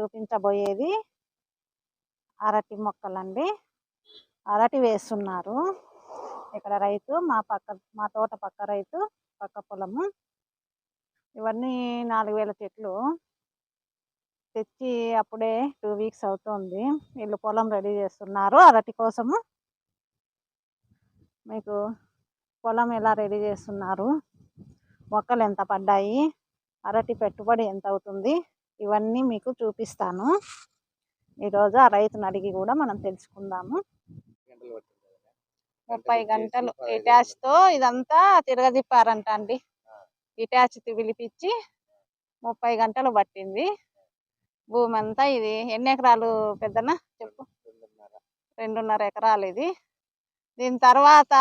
చూపించబోయేది అరటి మొక్కలండి. అరటి వేస్తున్నారు. ఇక్కడ రైతు మా పక్క మా తోట పక్క రైతు పక్క పొలము. ఇవన్నీ నాలుగు వేల చెట్లు. తెచ్చి అప్పుడే టూ వీక్స్ అవుతుంది. వీళ్ళు పొలం రెడీ చేస్తున్నారు అరటి కోసము. మీకు పొలం ఎలా రెడీ చేస్తున్నారు? మొక్కలు ఎంత పడ్డాయి? అరటి పెట్టుబడి ఎంత అవుతుంది? ఇవన్నీ మీకు చూపిస్తాను. ఈరోజు ఆ రైతుని అడిగి కూడా మనం తెలుసుకుందాము. ముప్పై గంటలు తో ఇదంతా తిరగదిప్పారంట అండి ఇటాచ్ పిలిపించి ముప్పై గంటలు పట్టింది. భూమి అంతా ఇది ఎన్ని ఎకరాలు పెద్దనా చెప్పు? రెండున్నర ఎకరాలు ఇది. దీని తర్వాత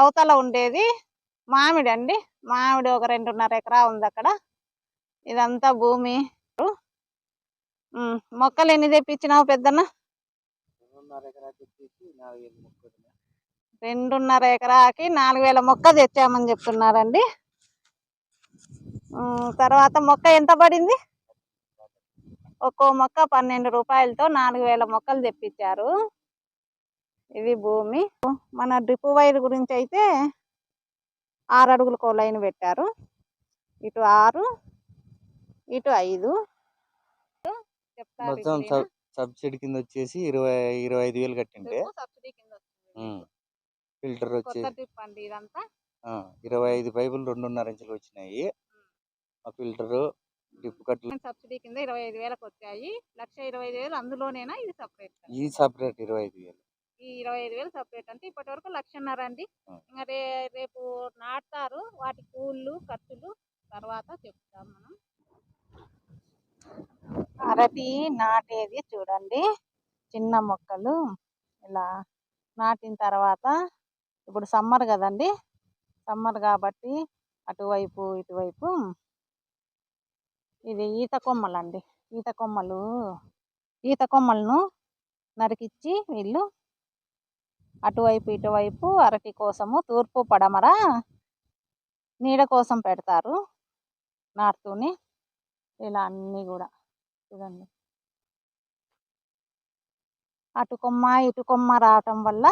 అవతల ఉండేది మామిడి అండి. మామిడి ఒక రెండున్నర ఎకరా ఉంది అక్కడ. ఇదంతా భూమి. మొక్కలు ఎన్ని తెప్పించినావు పెద్దన్న? రెండున్నర ఎకరాకి నాలుగు వేల మొక్క తెచ్చామని చెప్తున్నారండి. తర్వాత మొక్క ఎంత పడింది? ఒక్కో మొక్క పన్నెండు రూపాయలతో నాలుగు వేల మొక్కలు తెప్పించారు. ఇది భూమి. మన డ్రిప్ వైర్ గురించి అయితే ఆరు అడుగులకు లైన్ పెట్టారు. ఇటు ఆరు ఇటు ఐదు మొత్తం సబ్సిడీ కింద వచ్చేసి ఇరవై ఇరవై ఐదు వేలు కట్టింటే ఉమ్. ఫిల్టర్ కొత్త వచ్చి డ్రిప్ అండి ఇదంతా? ఆ, ఇరవై ఐదు పైపులు రెండున్నర ఇంచులు వచ్చినాయి. ఆ ఫిల్టరు డ్రిప్ కట్లు సబ్సిడీ కింద ఇరవై ఐదు వేలకు వచ్చాయి. లక్ష ఇరవై ఐదు వేలు అందులోనేనా ఇది సపరేట్? ఈ సపరేట్ ఇరవై ఐదు వేలు. ఈ ఇరవై ఐదు వేలు సపరేట్ అంటే ఇప్పటి వరకు లక్షన్నర అండి. ఇంకా రే రేపు నాటుతారు వాటి కూళ్ళు ఖర్చులు తర్వాత చెప్తాం మనం. అరటి నాటేది చూడండి. చిన్న మొక్కలు ఇలా నాటిన తర్వాత ఇప్పుడు సమ్మర్ కదండి. సమ్మర్ కాబట్టి అటువైపు ఇటువైపు ఇది ఈత కొమ్మలండి. ఈత కొమ్మలు ఈత కొమ్మలను నరికిచ్చి వీళ్ళు అటువైపు ఇటువైపు అరటి కోసము తూర్పు పడమర నీడ కోసం పెడతారు నాటుతూనే ఇలా అన్నీ కూడా. చూడండి అటు కొమ్మ ఇటు కొమ్మ రావటం వల్ల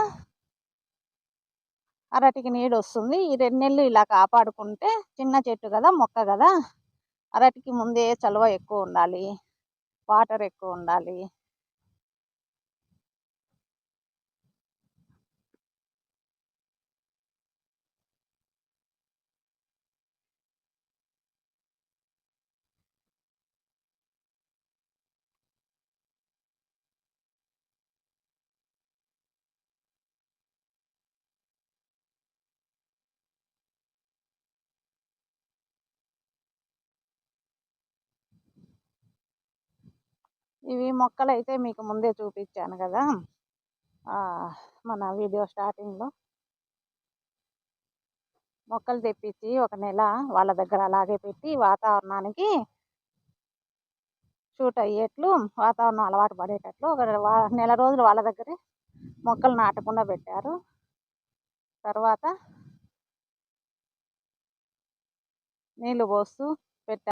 అరటికి నీడు వస్తుంది ఈ రెండు నెలలు ఇలా కాపాడుకుంటే చిన్న చెట్టు కదా మొక్క కదా అరటికి ముందే చలువ ఎక్కువ ఉండాలి వాటర్ ఎక్కువ ఉండాలి. ఇవి మొక్కలు అయితే మీకు ముందే చూపించాను కదా. మన వీడియో స్టార్టింగ్లో. మొక్కలు తెప్పించి ఒక నెల వాళ్ళ దగ్గర అలాగే పెట్టి వాతావరణానికి షూట్ అయ్యేట్లు వాతావరణం అలవాటు పడేటట్లు ఒక వా- నెల రోజులు వాళ్ళ దగ్గరే మొక్కలు నాటకుండా పెట్టారు. తర్వాత నీళ్ళు పోస్తూ పెట్టారు.